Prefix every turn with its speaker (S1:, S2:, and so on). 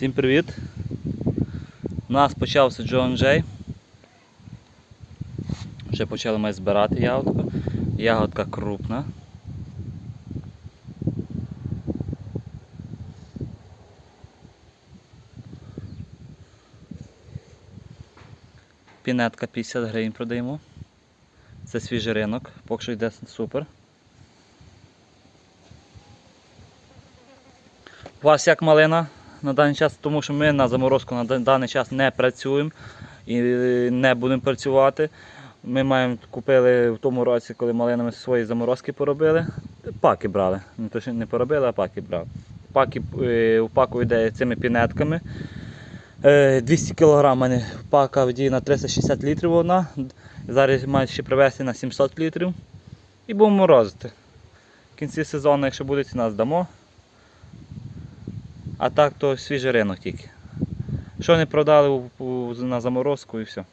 S1: Всім привіт! У нас почався Джон Джей. Вже почали ми збирати ягодку. Ягодка крупна. Пінетка 50 гривень продаємо. Це свіжий ринок, поки що йде супер. У вас як малина на даний час, тому що ми на заморозку на даний час не працюємо і не будемо працювати. Ми маємо купили в тому році, коли малина ми свої заморозки поробили. Паки брали. Не то, що не поробили, а паки брали. Паки е, у паку йде цими пінетками. Е, 200 кг мене пака вдіє на 360 літрів одна. Зараз маю ще привезти на 700 літрів. І будемо морозити. В кінці сезону, якщо буде ціна, здамо. А так то свіжий ринок тільки. Що не продали на заморозку і все.